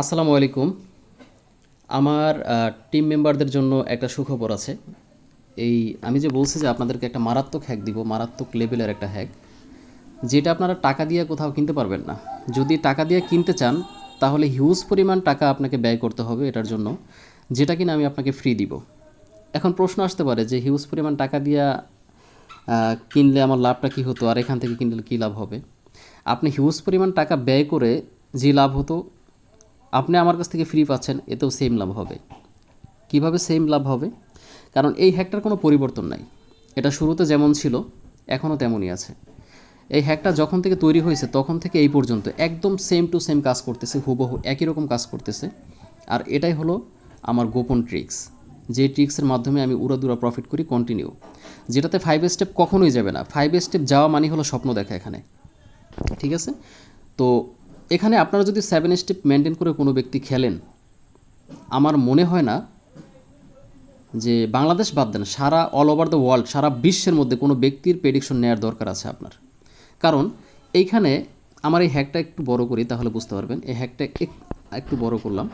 আসসালামু আলাইকুম। আমার টিম মেম্বারদের জন্য একটা সুখবর আছে। এই, আমি যে বলছি যে আপনাদেরকে একটা মারাত্মক হ্যাক দিব, মারাত্মক লেভেলের একটা হ্যাক যেটা আপনারা টাকা দিয়ে কোথাও কিনতে পারবেন না। যদি টাকা দিয়ে কিনতে চান, তাহলে হিউজ পরিমাণ টাকা আপনাকে ব্যয় করতে হবে এটার জন্য, যেটা কিনা আমি আপনাকে ফ্রি দিব। এখন প্রশ্ন আসতে পারে যে হিউজ পরিমাণ টাকা দিয়া কিনলে আমার লাভটা কী হতো, আর এখান থেকে কিনলে কী লাভ হবে? আপনি হিউজ পরিমাণ টাকা ব্যয় করে যে লাভ হতো আপনি আমার কাছ থেকে ফ্রি পাচ্ছেন, এতেও সেম লাভ হবে। কীভাবে সেম লাভ হবে? কারণ এই হ্যাকটার কোনো পরিবর্তন নাই। এটা শুরুতে যেমন ছিল, এখনও তেমনই আছে। এই হ্যাকটা যখন থেকে তৈরি হয়েছে, তখন থেকে এই পর্যন্ত একদম সেম টু সেম কাজ করতেছে, হুবহু একই রকম কাজ করতেছে। আর এটাই হলো আমার গোপন ট্রিক্স যে ট্রিক্সের মাধ্যমে আমি উড়াদুরা প্রফিট করি কন্টিনিউ যেটাতে ফাইভ স্টেপ কখনোই যাবে না। ফাইভ স্টেপ যাওয়া মানে হলো স্বপ্ন দেখা এখানে। ঠিক আছে? তো এখানে আপনারা যদি সেভেন স্টেপ মেনটেন করে কোনো ব্যক্তি খেলেন, আমার মনে হয় না যে বাংলাদেশ বাদ দেন, সারা অল ওভার দ্য ওয়ার্ল্ড সারা বিশ্বের মধ্যে কোনো ব্যক্তির প্রেডিকশন নেওয়ার দরকার আছে আপনার। কারণ এইখানে আমার এই হ্যাকটা একটু বড় করি, তাহলে বুঝতে পারবেন। এই হ্যাকটা এক- একটু বড় করলাম।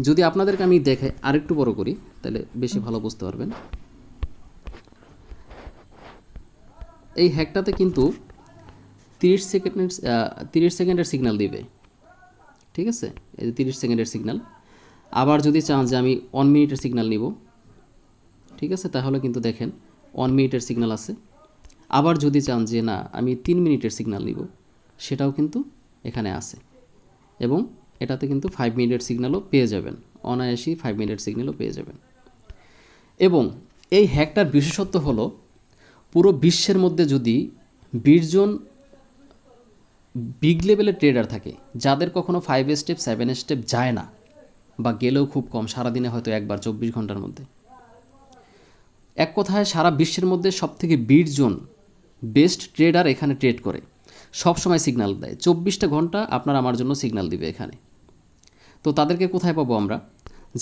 যদি আপনাদেরকে আমি দেখে আরেকটু বড় করি, তাহলে বেশি ভালো বুঝতে পারবেন। এই হ্যাকটাতে কিন্তু তিরিশ সেকেন্ডের তিরিশ সেকেন্ডের সিগন্যাল দিবে। ঠিক আছে? এই যে তিরিশ সেকেন্ডের সিগন্যাল আবার যদি চান যে আমি ওয়ান মিনিটের সিগন্যাল নিব, ঠিক আছে? তাহলে কিন্তু দেখেন ওয়ান মিনিটের সিগন্যাল আছে। আবার যদি চান যে না, আমি তিন মিনিটের সিগন্যাল নিব, সেটাও কিন্তু এখানে আছে। এবং এটাতে কিন্তু ফাইভ মিনিটের সিগন্যালও পেয়ে যাবেন। অনায়াসই ফাইভ মিনিটের সিগন্যালও পেয়ে যাবেন। এবং এই হ্যাকটার বিশেষত্ব হলো, পুরো বিশ্বের মধ্যে যদি বিশজন বিগ লেভেলের ট্রেডার থাকে, যাদের কখনো ফাইভ স্টেপ সেভেন স্টেপ যায় না বা গেলেও খুব কম, সারাদিনে হয়তো একবার চব্বিশ ঘণ্টার মধ্যে। এক কথায় সারা বিশ্বের মধ্যে সবথেকে বিশজন বেস্ট ট্রেডার এখানে ট্রেড করে। সব সময় সিগন্যাল দেয়। চব্বিশটা ঘণ্টা আপনার আমার জন্য সিগন্যাল দিবে এখানে। তো তাদেরকে কোথায় পাবো আমরা?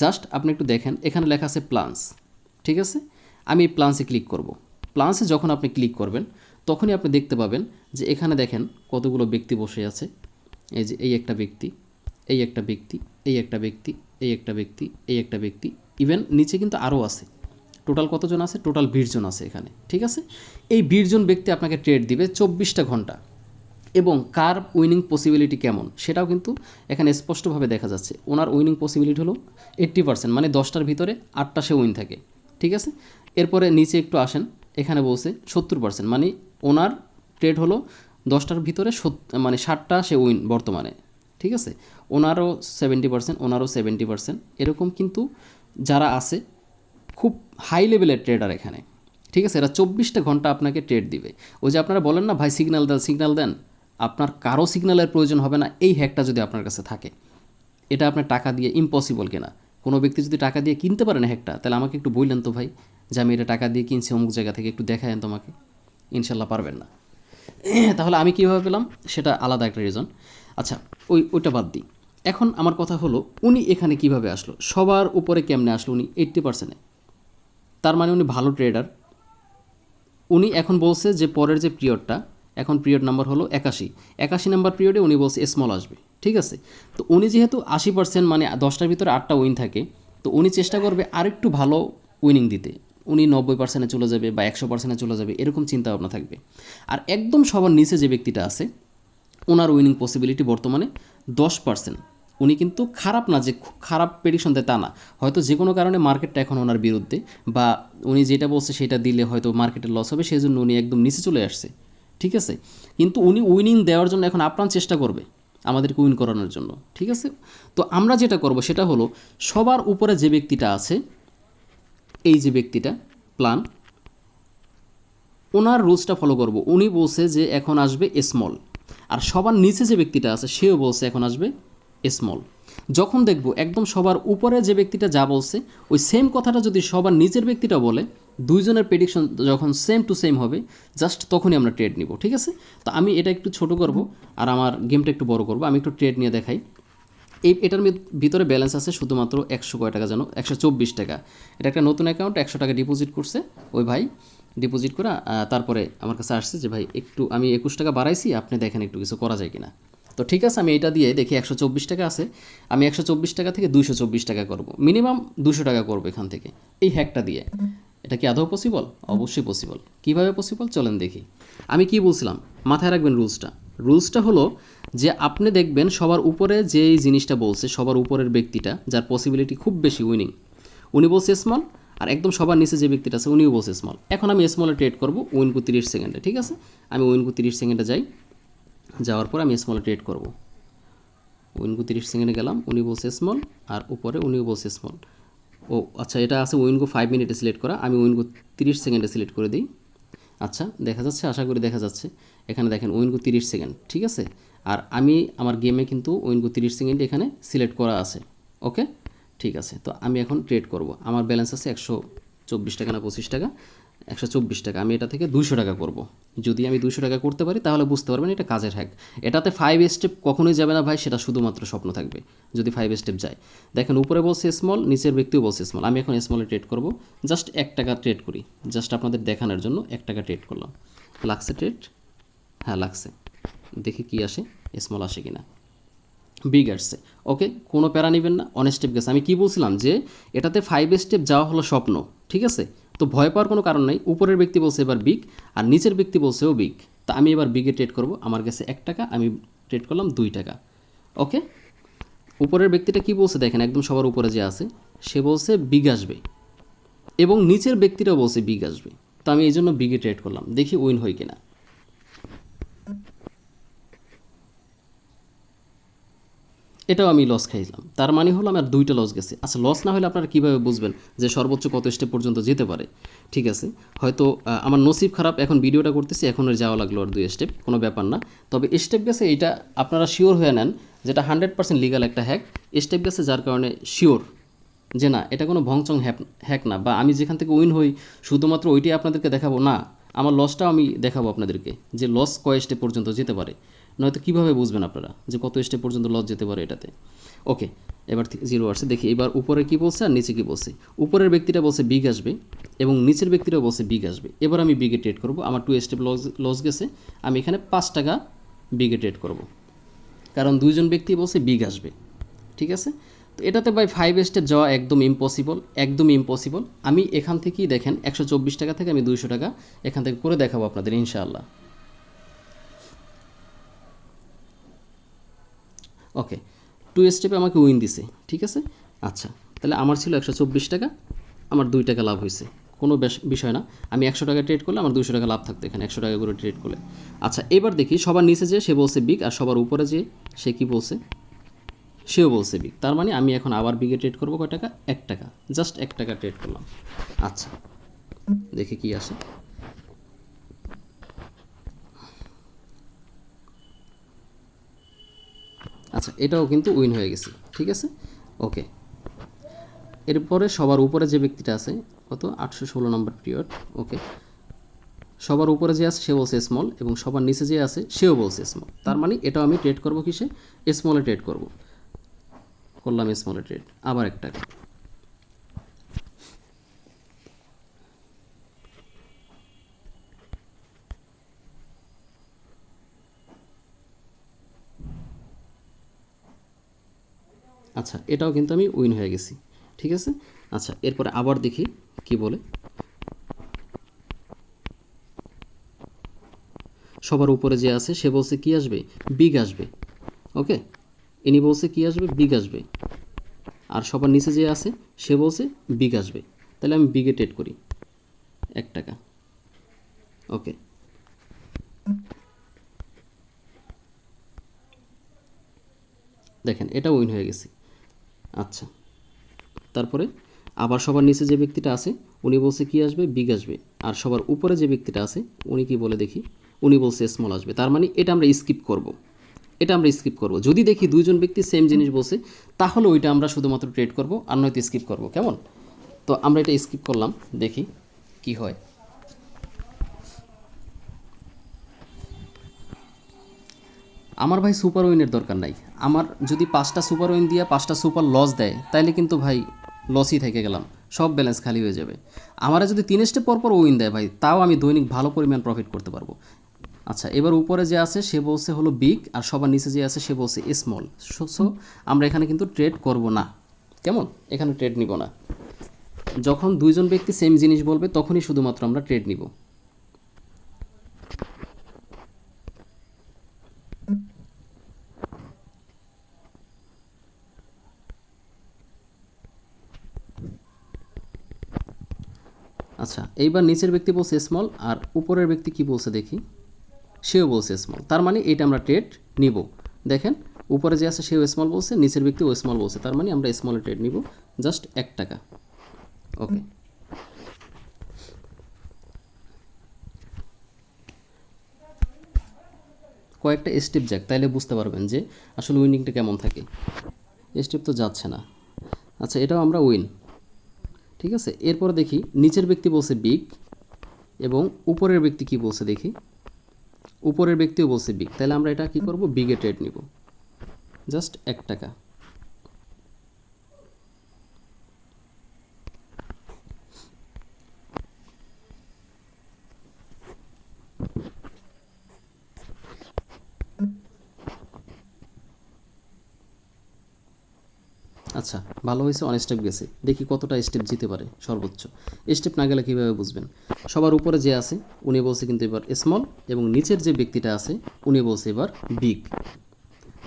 জাস্ট আপনি একটু দেখেন, এখানে লেখা আছে প্লান্স ঠিক আছে? আমি প্লান্সে ক্লিক করব। প্লান্সে যখন আপনি ক্লিক করবেন তখনই আপনি দেখতে পাবেন যে এখানে দেখেন কতগুলো ব্যক্তি বসে আছে। এই যে এই একটা ব্যক্তি, এই একটা ব্যক্তি, এই একটা ব্যক্তি, এই একটা ব্যক্তি, এই একটা ব্যক্তি ইভেন নিচে কিন্তু আরও আছে। টোটাল কতজন আছে? টোটাল বিশজন আছে এখানে, ঠিক আছে? এই বিশজন ব্যক্তি আপনাকে ট্রেড দিবে চব্বিশটা ঘণ্টা। এবং কার উইনিং পসিবিলিটি কেমন, সেটাও কিন্তু এখানে স্পষ্টভাবে দেখা যাচ্ছে। ওনার উইনিং পসিবিলিটি হলো এইট্টি পার্সেন্ট মানে দশটার ভিতরে আটটা সে উইন থাকে, ঠিক আছে? এরপরে নিচে একটু আসেন। এখানে বলছে সত্তর পার্সেন্ট মানে ওনার ট্রেড হলো দশটার ভিতরে মানে ষাটটা সে উইন বর্তমানে, ঠিক আছে? ওনারও সেভেন্টি পার্সেন্ট ওনারও সেভেন্টি পার্সেন্ট এরকম কিন্তু যারা আছে, খুব হাই লেভেলের ট্রেডার এখানে, ঠিক আছে? এরা চব্বিশটা ঘণ্টা আপনাকে ট্রেড দিবে। ওই যে আপনারা বলেন না, ভাই সিগন্যাল দেন সিগন্যাল দেন। আপনার কারও সিগন্যালের প্রয়োজন হবে না, এই হ্যাকটা যদি আপনার কাছে থাকে। এটা আপনার টাকা দিয়ে ইম্পসিবল কেনা? কোনো ব্যক্তি যদি টাকা দিয়ে কিনতে পারেন হ্যাকটা তাহলে আমাকে একটু বললেন তো ভাই। যে আমি এটা টাকা দিয়ে কিনছি অমুক জায়গা থেকে, একটু দেখায় তোমাকে। ইনশাল্লাহ পারবেন না। তাহলে আমি কীভাবে পেলাম? সেটা আলাদা একটা রিজন আচ্ছা ওই, ওইটা বাদ দিই। এখন আমার কথা হলো, উনি এখানে কীভাবে আসলো? সবার উপরে কেমনে আসলো উনি? এইট্টি পার্সেন্টে তার মানে উনি ভালো ট্রেডার উনি এখন বলছে যে পরের যে পিরিয়ডটা এখন পিরিয়ড নাম্বার হলো একাশি। একাশি নাম্বার পিরিয়ডে উনি বলছে স্মল আসবে। ঠিক আছে? তো উনি যেহেতু আশি পার্সেন্ট মানে দশটার ভিতরে আটটা উইন থাকে, তো উনি চেষ্টা করবে আরেকটু ভালো উইনিং দিতে। উনি নব্বই পার্সেন্টে চলে যাবে বা একশো পার্সেন্টে চলে যাবে, এরকম চিন্তা ভাবনা থাকবে। আর একদম সবার নিচে যে ব্যক্তিটা আছে, ওনার উইনিং পসিবিলিটি বর্তমানে দশ পার্সেন্ট উনি কিন্তু খারাপ না যে খুব খারাপ প্রেডিকশন দেয় তা না। হয়তো যে কোনো কারণে মার্কেটটা এখন ওনার বিরুদ্ধে বা উনি যেটা বলছে সেটা দিলে হয়তো মার্কেটের লস হবে সেই জন্য উনি একদম নিচে চলে আসছে। ঠিক আছে? কিন্তু উনি উইনিং দেওয়ার জন্য এখন আপ্রাণ চেষ্টা করবে আমাদেরকে উইন করানোর জন্য। ঠিক আছে? তো আমরা যেটা করব সেটা হলো, সবার উপরে যে ব্যক্তিটা আছে এই যে ব্যক্তিটা প্ল্যান ওনার রুলসটা ফলো করব। উনি বলছে যে এখন আসবে স্মল আর সবার নিচে যে ব্যক্তিটা আছে, সেও বলছে এখন আসবে স্মল যখন দেখব একদম সবার উপরে যে ব্যক্তিটা যা বলছে, ওই সেম কথাটা যদি সবার নিচের ব্যক্তিটা বলে, দুইজনের প্রেডিকশন যখন সেম টু সেম হবে জাস্ট তখনই আমরা ট্রেড নিব, ঠিক আছে? তো আমি এটা একটু ছোট করব, আর আমার গেমটা একটু বড় করব, আমি একটু ট্রেড নিয়ে দেখাই। এই এটার ভিতরে ব্যালেন্স আছে শুধুমাত্র একশো কয় টাকা যেন? একশো চব্বিশ টাকা। এটা একটা নতুন অ্যাকাউন্ট একশো টাকা ডিপোজিট করছে ওই ভাই। ডিপোজিট করা তারপরে আমার কাছে আসছে যে, ভাই, একটু আমি একুশ টাকা বাড়াইছি, আপনি দেখেন একটু কিছু করা যায় কিনা। তো ঠিক আছে, আমি এটা দিয়ে দেখি একশো চব্বিশ টাকা আছে। আমি একশো চব্বিশ টাকা থেকে দুশো চব্বিশ টাকা করব। মিনিমাম দুশো টাকা করব এখান থেকে। এই হ্যাকটা দিয়ে। এটা কি আদৌ পসিবল অবশ্যই পসিবল কীভাবে পসিবল চলেন দেখি। আমি কি বলছিলাম? মাথায় রাখবেন রুলসটা রুলসটা হলো যে আপনি দেখবেন সবার উপরে যে জিনিসটা বলছে, সবার উপরের ব্যক্তিটা, যার পসিবিলিটি খুব বেশি উইনিং উনি বলছে স্মল আর একদম সবার নিচে যে ব্যক্তিটা আছে, উনিও বলছে স্মল এখন আমি স্মলে ট্রেড করব উইনকু তিরিশ সেকেন্ডে, ঠিক আছে? আমি উইনকু তিরিশ সেকেন্ডে যাই, যাওয়ার পর আমি স্মলে ট্রেড করব। উইনগো তিরিশ সেকেন্ডে গেলাম, উনি বলছে স্মল আর উপরে উনিও বলছে স্মল ও আচ্ছা এটা আছে উইনগো ফাইভ মিনিটে সিলেক্ট করা, আমি উইনগো তিরিশ সেকেন্ডে সিলেক্ট করে দিই। আচ্ছা দেখা যাচ্ছে, আশা করি দেখা যাচ্ছে। এখানে দেখেন উইনগো তিরিশ সেকেন্ড ঠিক আছে? আর আমি আমার গেমে কিন্তু উইনগো তিরিশ সেকেন্ড এখানে সিলেক্ট করা আছে ওকে ঠিক আছে, তো আমি এখন ট্রেড করব। আমার ব্যালেন্স আছে একশো চব্বিশ টাকা না পঁচিশ টাকা। একশো চব্বিশ টাকা, আমি এটা থেকে দুশো টাকা করব। যদি আমি দুশো টাকা করতে পারি, তাহলে বুঝতে পারবেন এটা কাজের হ্যাক এটাতে ফাইভ স্টেপ কখনোই যাবে না ভাই, সেটা শুধুমাত্র স্বপ্ন থাকবে, যদি ফাইভ স্টেপ যায়। দেখেন, উপরে বলছে স্মল নিচের ব্যক্তিও বলছে স্মল আমি এখন স্মলে ট্রেড করব জাস্ট এক টাকা ট্রেড করি। জাস্ট আপনাদের দেখানোর জন্য এক টাকা ট্রেড করলাম। লাগছে ট্রেড হ্যাঁ লাগছে দেখি কি আসে স্মল আসে কিনা। বিগ আসছে ওকে কোনো প্যারা নেবেন না অন স্টেপ গেছে আমি কি বলছিলাম যে, এটাতে ফাইভ স্টেপ যাওয়া হলো স্বপ্ন, ঠিক আছে? তো ভয় পাওয়ার কোনো কারণ নাই। উপরের ব্যক্তি বলছে এবার বিগ আর নিচের ব্যক্তি বলছেও বিগ। তা আমি এবার বিগে ট্রেড করব। আমার কাছে এক টাকা, আমি ট্রেড করলাম দুই টাকা। ওকে উপরের ব্যক্তিটা কি বলছে দেখেন, একদম সবার উপরে যে আছে, সে বলছে বিগ আসবে। এবং নিচের ব্যক্তিটাও বলছে বিগ আসবে। তো আমি এই জন্য বিগে ট্রেড করলাম। দেখি উইন হয় কিনা। এটাও আমি লস খাইলাম তার মানে হলো আমার দুইটা লস গেছে। আচ্ছা লস না হলে আপনারা কীভাবে বুঝবেন যে সর্বোচ্চ কত স্টেপ পর্যন্ত যেতে পারে? ঠিক আছে? হয়তো আমার নসিব খারাপ, এখন ভিডিওটা করতেছি, এখন আর যাওয়া লাগল আর দুই স্টেপ কোনো ব্যাপার না। তবে স্টেপ গেছে এটা আপনারা শিওর হয়ে নেন যেটা হান্ড্রেড পার্সেন্ট লিগাল একটা হ্যাক স্টেপ গেছে যার কারণে শিওর যে না, এটা কোনো ভংচং হ্যাক হ্যাক না। বা আমি যেখান থেকে উইন হই, শুধুমাত্র ওইটাই আপনাদেরকে দেখাবো? না, আমার লসটাও আমি দেখাবো আপনাদেরকে যে লস কয় স্টেপ পর্যন্ত যেতে পারে। নয়তো কীভাবে বুঝবেন আপনারা যে কত স্টেপ পর্যন্ত লস যেতে পারে এটাতে? ওকে এবার জিরো আসছে। দেখি, এবার উপরে কি বলছে আর নিচে কি বলছে? উপরের ব্যক্তিটা বলছে বিগ আসবে এবং নিচের ব্যক্তিটাও বলছে বিগ আসবে। এবার আমি বিগে ট্রেড করব। আমার টু স্টেপ লস লস গেছে। আমি এখানে পাঁচ টাকা বিগে ট্রেড করব। কারণ দুইজন ব্যক্তি বলছে বিগ আসবে। ঠিক আছে? তো এটাতে ভাই ফাইভ স্টেপ যাওয়া একদম ইম্পসিবল একদম ইম্পসিবল আমি এখান থেকেই দেখেন, একশো চব্বিশ টাকা থেকে আমি দুইশো টাকা এখান থেকে করে দেখাবো আপনাদের, ইনশাআল্লাহ। ওকে টু স্টেপে আমাকে উইন দিছে, ঠিক আছে? আচ্ছা তাহলে আমার ছিল একশো চব্বিশ টাকা, আমার দুই টাকা লাভ হয়েছে। কোনো বিষয় না। আমি একশো টাকা ট্রেড করলে আমার দুশো টাকা লাভ থাকতো এখানে, একশো টাকা করে ট্রেড করলে। আচ্ছা এবার দেখি সবার নিচে যে সে বলছে বিগ আর সবার উপরে যে সে কি বলছে? সেও বলছে বিগ তার মানে আমি এখন আবার বিগে ট্রেড করব কয় টাকা? এক টাকা। জাস্ট এক টাকা ট্রেড করলাম। আচ্ছা দেখি কি আসে। আচ্ছা এটাও কিন্তু উইন হয়ে গেছে, ঠিক আছে? ওকে। এরপরে সবার উপরে যে ব্যক্তিটা আছে, কত? আটশো ষোলো নম্বর পিরিয়ড, ওকে। সবার উপরে যে আছে, সে বলছে স্মল এবং সবার নিচে যে আছে, সেও বলছে স্মল তার মানে এটাও আমি ট্রেড করব কিসে? স্মলে ট্রেড করব। করলাম স্মলে ট্রেড আবার এক আচ্ছা এটাও কিন্তু আমি উইন হয়ে গেছি, ঠিক আছে? আচ্ছা এরপরে আবার দেখি কি বলে। সবার উপরে যে আছে, সে বলছে কি আসবে? বিগ আসবে, ওকে? ইনি বলছে কি আসবে? বিগ আসবে। আর সবার নিচে যে আছে, সে বলছে বিগ আসবে। তাহলে আমি বিগে ট্রেড করি, এক টাকা, ওকে? দেখেন এটা উইন হয়ে গেছে। আচ্ছা। তারপরে আবার সবার নিচে যে ব্যক্তিটা আছে, উনি বলছে কি আসবে? বিগ আসবে। আর সবার উপরে যে ব্যক্তিটা আছে, উনি কি বলে দেখি? উনি বলছে স্মল আসবে। তার মানে এটা আমরা স্কিপ করব। এটা আমরা স্কিপ করব। যদি দেখি দুইজন ব্যক্তি সেম জিনিস বলছে, তাহলে ওইটা আমরা শুধুমাত্র ট্রেড করব আর নয়তো স্কিপ করব। কেমন? তো আমরা এটা স্কিপ করলাম, দেখি কি হয়। আমার ভাই সুপার উইনের দরকার নাই। আমার যদি পাঁচটা সুপার উইন দিয়ে পাঁচটা সুপার লস দেয়, তাইলে কিন্তু ভাই লসই থেকে গেলাম। সব ব্যালেন্স খালি হয়ে যাবে। আমারা যদি তিন স্টেপ পর পর উইন দেয় ভাই, তাও আমি দৈনিক ভালো পরিমাণ প্রফিট করতে পারব। আচ্ছা এবার উপরে যে আছে, সে বলছে হলো বিগ আর সবার নিচে যে আছে, সে বলছে স্মল সো আমরা এখানে কিন্তু ট্রেড করব না। কেমন? এখানে ট্রেড নিব না। যখন দুইজন ব্যক্তি সেম জিনিস বলবে, তখনই শুধুমাত্র আমরা ট্রেড নিব আচ্ছা এইবার নিচের ব্যক্তি বলছে স্মল আর উপরের ব্যক্তি কি বলছে দেখি? সেও বলছে স্মল তার মানে এইটা আমরা ট্রেড নিব। দেখেন, উপরে যে আছে সেও স্মল বলছে, নিচের ব্যক্তি ও স্মল বলছে। তার মানে আমরা স্মলে ট্রেড নিব জাস্ট এক টাকা। ওকে কয়েকটা স্টেপ যাক, তাইলে বুঝতে পারবেন যে আসলে উইনিংটা কেমন থাকে। স্টেপ তো যাচ্ছে না। আচ্ছা এটাও আমরা উইন ঠিক আছে? এরপর দেখি, নিচের ব্যক্তি বলছে বিগ এবং উপরের ব্যক্তি কি বলছে দেখি? উপরের ব্যক্তিও বলছে বিগ। তাহলে আমরা এটা কি করব? বিগে ট্রেড নিব। জাস্ট এক টাকা। আচ্ছা ভালো হয়েছে অন স্টেপ গেছে। দেখি কতটা স্টেপ যেতে পারে, সর্বোচ্চ। স্টেপ না গেলে কীভাবে বুঝবেন? সবার উপরে যে আছে, উনি বলছে কিন্তু এবার স্মল এবং নিচের যে ব্যক্তিটা আছে, উনি বলছে এবার বিগ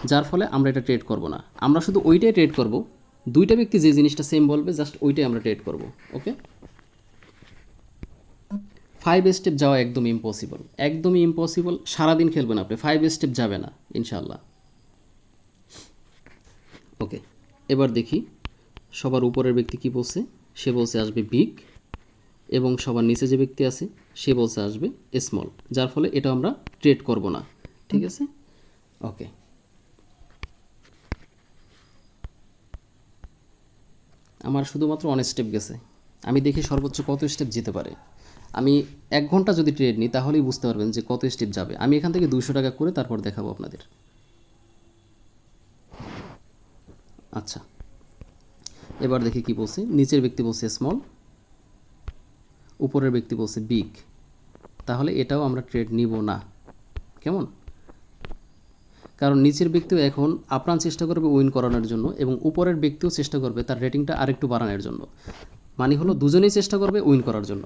যার ফলে আমরা এটা ট্রেড করব না। আমরা শুধু ওইটাই ট্রেড করব, দুইটা ব্যক্তি যে জিনিসটা সেম বলবে জাস্ট ওইটাই আমরা ট্রেড করব ওকে ফাইভ স্টেপ যাওয়া একদম ইম্পসিবল একদমই ইম্পসিবল সারাদিন খেলবেন আপনি। ফাইভ স্টেপ যাবে না ইনশাল্লাহ ওকে এবার দেখি সবার উপরের ব্যক্তি কি বলছে? সে বলছে আসবে বিগ এবং সবার নিচে যে ব্যক্তি আছে, সে বলছে আসবে স্মল যার ফলে এটা আমরা ট্রেড করব না, ঠিক আছে? ওকে আমার শুধুমাত্র অনেক স্টেপ গেছে। আমি দেখি সর্বোচ্চ কত স্টেপ যেতে পারে। আমি এক ঘণ্টা যদি ট্রেড নিই, তাহলেই বুঝতে পারবেন যে কত স্টেপ যাবে। আমি এখান থেকে দুশো টাকা করে তারপর দেখাবো আপনাদের। আচ্ছা। এবার দেখি কি বলছে। নিচের ব্যক্তি বলছে স্মল উপরের ব্যক্তি বলছে বিগ তাহলে এটাও আমরা ট্রেড নিব না। কেমন? কারণ নিচের ব্যক্তিও এখন আপ্রাণ চেষ্টা করবে উইন করানোর জন্য এবং উপরের ব্যক্তিও চেষ্টা করবে তার রেটিংটা আরেকটু বাড়ানোর জন্য। মানে হলো দুজনেই চেষ্টা করবে উইন করার জন্য।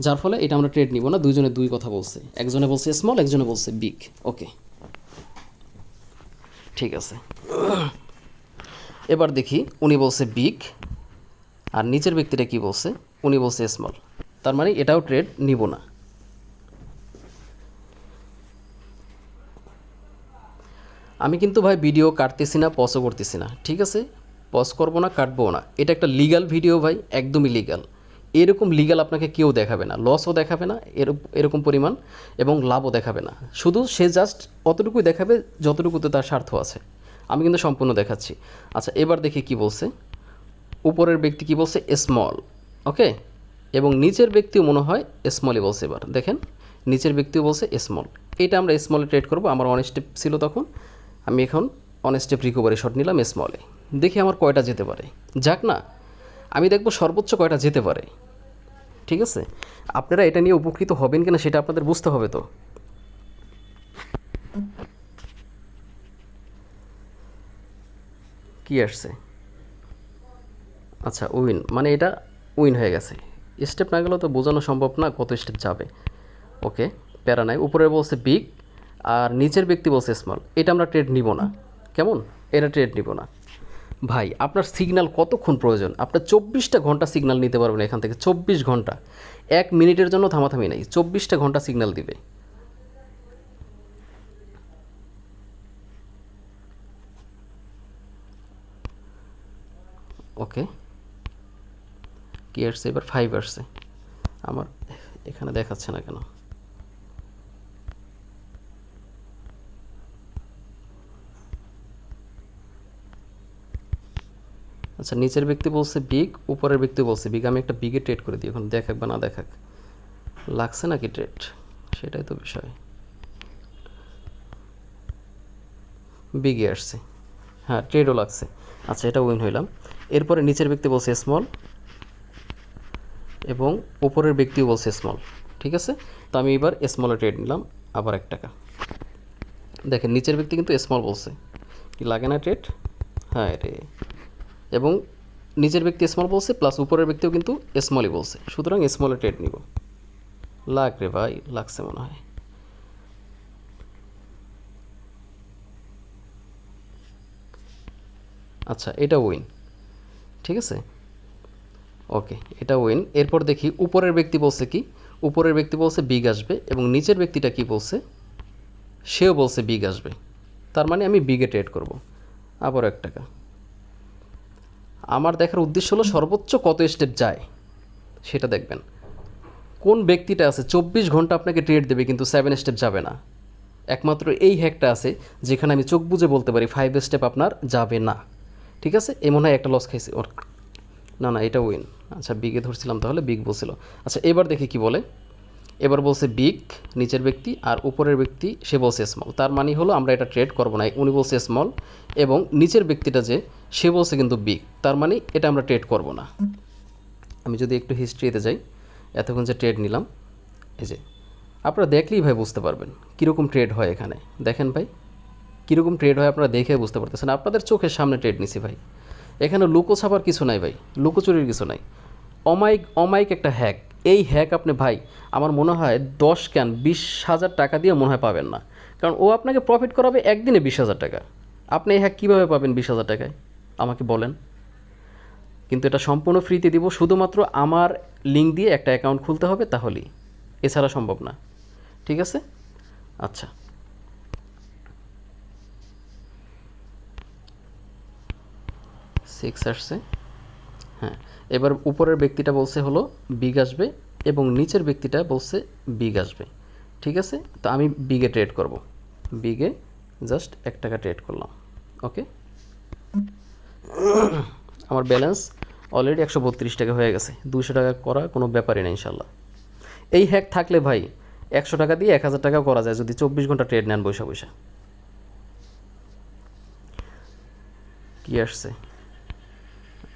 যার ফলে এটা আমরা ট্রেড নিব না। দুজনে দুই কথা বলছে। একজনে বলছে স্মল একজনে বলছে বিগ ওকে ঠিক আছে। এবার দেখি উনি বলছে বিগ আর নিচের ব্যক্তিটা কি বলছে? উনি বলছে স্মল তার মানে এটাও ট্রেড নিব না। আমি কিন্তু ভাই ভিডিও কাটতেছি না পজও করতেছি না, ঠিক আছে? পজ করব না কাটবো না। এটা একটা লিগাল ভিডিও ভাই, একদমই লিগাল এরকম লিগাল আপনাকে কেউ দেখাবে না লসও দেখাবে না এরক- এরকম পরিমাণ এবং লাভও দেখাবে না। শুধু সে জাস্ট অতটুকুই দেখাবে যতটুকুতে তার স্বার্থ আছে। আমি কিন্তু সম্পূর্ণ দেখাচ্ছি। আচ্ছা এবার দেখি কি বলছে। উপরের ব্যক্তি কি বলছে? স্মল ওকে এবং নিচের ব্যক্তিও মনে হয় স্মলই বলছে এবার। দেখেন, নিচের ব্যক্তিও বলছে স্মল এটা আমরা স্মলে ট্রেড করব। আমার অন স্টেপ ছিল তখন। আমি এখন অন স্টেপ রিকভারি শট নিলাম স্মলে দেখি আমার কয়টা যেতে পারে। যাক না, আমি দেখব সর্বোচ্চ কয়টা যেতে পারে। ঠিক আছে? আপনারা এটা নিয়ে উপকৃত হবেন কিনা সেটা আপনাদের বুঝতে হবে তো। কি আসছে? আচ্ছা উইন মানে এটা উইন হয়ে গেছে। স্টেপ না গেলেও তো বোঝানো সম্ভব না কত স্টেপ যাবে। ওকে, প্যারা নাই। উপরে বলছে বিগ আর নিচের ব্যক্তি বলছে স্মল এটা আমরা ট্রেড নিব না। কেমন? এটা ট্রেড নিব না। ভাই, আপনার সিগনাল কতক্ষণ প্রয়োজন? আপনার চব্বিশটা ঘণ্টা সিগনাল নিতে পারবেন এখান থেকে, চব্বিশ ঘণ্টা। এক মিনিটের জন্য থামাথামি নাই, চব্বিশটা ঘণ্টা সিগনাল দিবে। ওকে কি আসছে এবার ফাইভ আসছে। আমার এখানে দেখাচ্ছে না কেন? আচ্ছা নিচের ব্যক্তি বলছে বিগ উপরের ব্যক্তি বলছে বিগ আমি একটা বিগে ট্রেড করে দিই এখন দেখাক বা না দেখাক। লাগছে নাকি ট্রেড সেটাই তো বিষয়। বিগে আসছে। হ্যাঁ ট্রেডও লাগছে। আচ্ছা এটা উইন হইলাম। এরপরে নিচের ব্যক্তি বলছে স্মল এবং উপরের ব্যক্তিও বলছে স্মল ঠিক আছে? তো আমি এবার স্মলে ট্রেড নিলাম, আবার এক টাকা। দেখেন, নিচের ব্যক্তি কিন্তু স্মল বলছে। কি, লাগে না ট্রেড হ্যাঁ রে। এবং নিচের ব্যক্তি স্মল বলছে প্লাস উপরের ব্যক্তিও কিন্তু স্মলই বলছে। সুতরাং স্মলে ট্রেড নিব। লাগ রে ভাই, লাগছে মনে হয়। আচ্ছা এটা উইন ঠিক আছে? ওকে, এটা উইন এরপর দেখি, উপরের ব্যক্তি বলছে কি? উপরের ব্যক্তি বলছে বিগ আসবে এবং নিচের ব্যক্তিটা কি বলছে? সেও বলছে বিগ আসবে। তার মানে আমি বিগে ট্রেড করব। আবার এক টাকা। আমার দেখার উদ্দেশ্য হলো সর্বোচ্চ কত স্টেপ যায়? সেটা দেখবেন। কোন ব্যক্তিটা আছে, চব্বিশ ঘণ্টা আপনাকে ট্রেড দেবে, কিন্তু সেভেন স্টেপ যাবে না। একমাত্র এই হ্যাকটা আছে, যেখানে আমি চোখ বুঝে বলতে পারি ফাইভ স্টেপ আপনার যাবে না। ঠিক আছে? এই মনে হয় একটা লস খাইছে। ওর না না, এটা উইন আচ্ছা বিগে ধরছিলাম তাহলে বিগ বলছিল। আচ্ছা এবার দেখি কি বলে। এবার বলছে বিগ নিচের ব্যক্তি আর উপরের ব্যক্তি, সে বলছে স্মল তার মানে হলো আমরা এটা ট্রেড করব না। উনি বলছে স্মল এবং নিচের ব্যক্তিটা যে, সে বলছে কিন্তু বিগ তার মানে এটা আমরা ট্রেড করব না। আমি যদি একটু হিস্ট্রিতে যাই, এতক্ষণ যে ট্রেড নিলাম, এই যে, আপনারা দেখলেই ভাই বুঝতে পারবেন কীরকম ট্রেড হয় এখানে। দেখেন ভাই, কীরকম ট্রেড হয় আপনারা দেখে বুঝতে পারতেছেন। আপনাদের চোখের সামনে ট্রেড নিছি ভাই। এখানে লুকো ছাপার কিছু নাই ভাই, লুকোচুরির কিছু নাই। অমাইক অমাইক একটা হ্যাক এই হ্যাক আপনি ভাই, আমার মনে হয় দশ ক্যান বিশ হাজার টাকা দিয়ে মনে হয় পাবেন না। কারণ ও আপনাকে প্রফিট করাবে একদিনে বিশ হাজার টাকা। আপনি এই হ্যাক কীভাবে পাবেন বিশ হাজার টাকায়? আমাকে বলেন। কিন্তু এটা সম্পূর্ণ ফ্রিতে দিব। শুধুমাত্র আমার লিঙ্ক দিয়ে একটা অ্যাকাউন্ট খুলতে হবে তাহলেই। এছাড়া সম্ভব না। ঠিক আছে? আচ্ছা। সিক্স আসছে। হ্যাঁ এবার উপরের ব্যক্তিটা বলছে হলো বিগ আসবে এবং নিচের ব্যক্তিটা বলছে বিগ আসবে, ঠিক আছে? তো আমি বিগে ট্রেড করব। বিগে জাস্ট এক টাকা ট্রেড করলাম ওকে আমার ব্যালেন্স অলরেডি একশো বত্রিশ টাকা হয়ে গেছে দুশো টাকা করা কোনো ব্যাপারই নেই ইনশাল্লাহ। এই হ্যাক থাকলে ভাই একশো টাকা দিয়ে এক হাজার টাকা করা যায় যদি চব্বিশ ঘণ্টা ট্রেড নেন বৈশা বৈশা কি আসছে?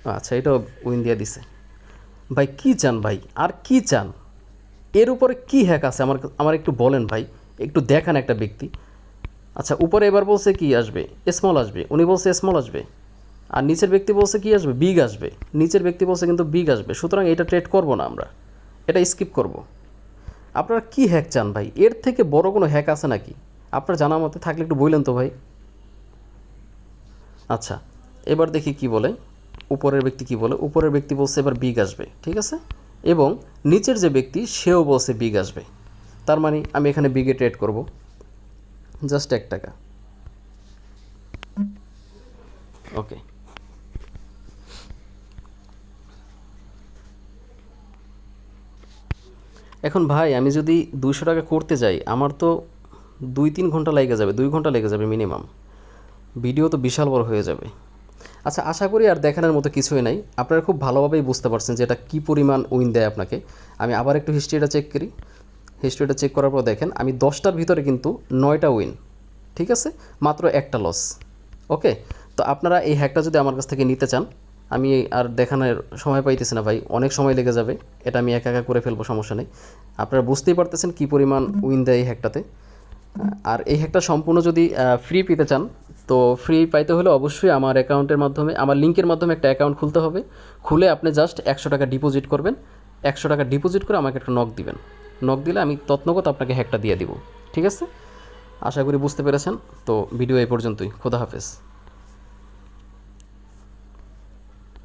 আচ্ছা এটাও উইন দিয়ে দিছে। ভাই, কি চান ভাই? আর কি চান? এর উপরে কি হ্যাক আছে? আমার আমার একটু বলেন ভাই। একটু দেখান একটা ব্যক্তি। আচ্ছা উপরে এবার বলছে কি আসবে? স্মল আসবে। উনি বলছে স্মল আসবে। আর নিচের ব্যক্তি বলছে কি আসবে? বিগ আসবে। নিচের ব্যক্তি বলছে কিন্তু বিগ আসবে। সুতরাং এটা ট্রেড করব না আমরা। এটা স্কিপ করব। আপনারা কি হ্যাক চান ভাই? এর থেকে বড় কোনো হ্যাক আছে নাকি? আপনার জানা মতে থাকলে একটু বললেন তো ভাই। আচ্ছা এবার দেখি কি বলে। উপরের ব্যক্তি কি বলে? উপরের ব্যক্তি বলছে এবার বিগ আসবে, ঠিক আছে? এবং নিচের যে ব্যক্তি, সেও বলছে বিগ আসবে। তার মানে আমি এখানে বিগে ট্রেড করব। জাস্ট এক টাকা। ওকে এখন ভাই, আমি যদি দুইশো টাকা করতে যাই, আমার তো দুই তিন ঘণ্টা লেগে যাবে, দুই ঘণ্টা লেগে যাবে মিনিমাম ভিডিও তো বিশাল বড় হয়ে যাবে। আচ্ছা আশা করি আর দেখানোর মতো কিছুই নাই। আপনারা খুব ভালোভাবেই বুঝতে পারছেন যে এটা কী পরিমাণ উইন দেয় আপনাকে। আমি আবার একটু হিস্ট্রিটা চেক করি। হিস্ট্রিটা চেক করার পর দেখেন, আমি দশটার ভিতরে কিন্তু নয়টা উইন ঠিক আছে? মাত্র একটা লস ওকে তো আপনারা এই হ্যাকটা যদি আমার কাছ থেকে নিতে চান, আমি আর দেখানোর সময় পাইতেছি না ভাই, অনেক সময় লেগে যাবে, এটা আমি একা একা করে ফেলব, সমস্যা নেই। আপনারা বুঝতেই পারতেছেন কী পরিমাণ উইন দেয় এই হ্যাকটাতে আর এই হ্যাকটা সম্পূর্ণ যদি ফ্রি পেতে চান তো ফ্রি পাইতে হলে অবশ্যই আমার অ্যাকাউন্টের মাধ্যমে, আমার লিঙ্কের মাধ্যমে একটা অ্যাকাউন্ট খুলতে হবে। খুলে আপনি জাস্ট একশো টাকা ডিপোজিট করবেন। একশো টাকা ডিপোজিট করে আমাকে একটা নক দিবেন। নক দিলে আমি তৎনগত আপনাকে হ্যাকটা দিয়ে দিব। ঠিক আছে? আশা করি বুঝতে পেরেছেন। তো ভিডিও এই পর্যন্তই। খোদা হাফেজ।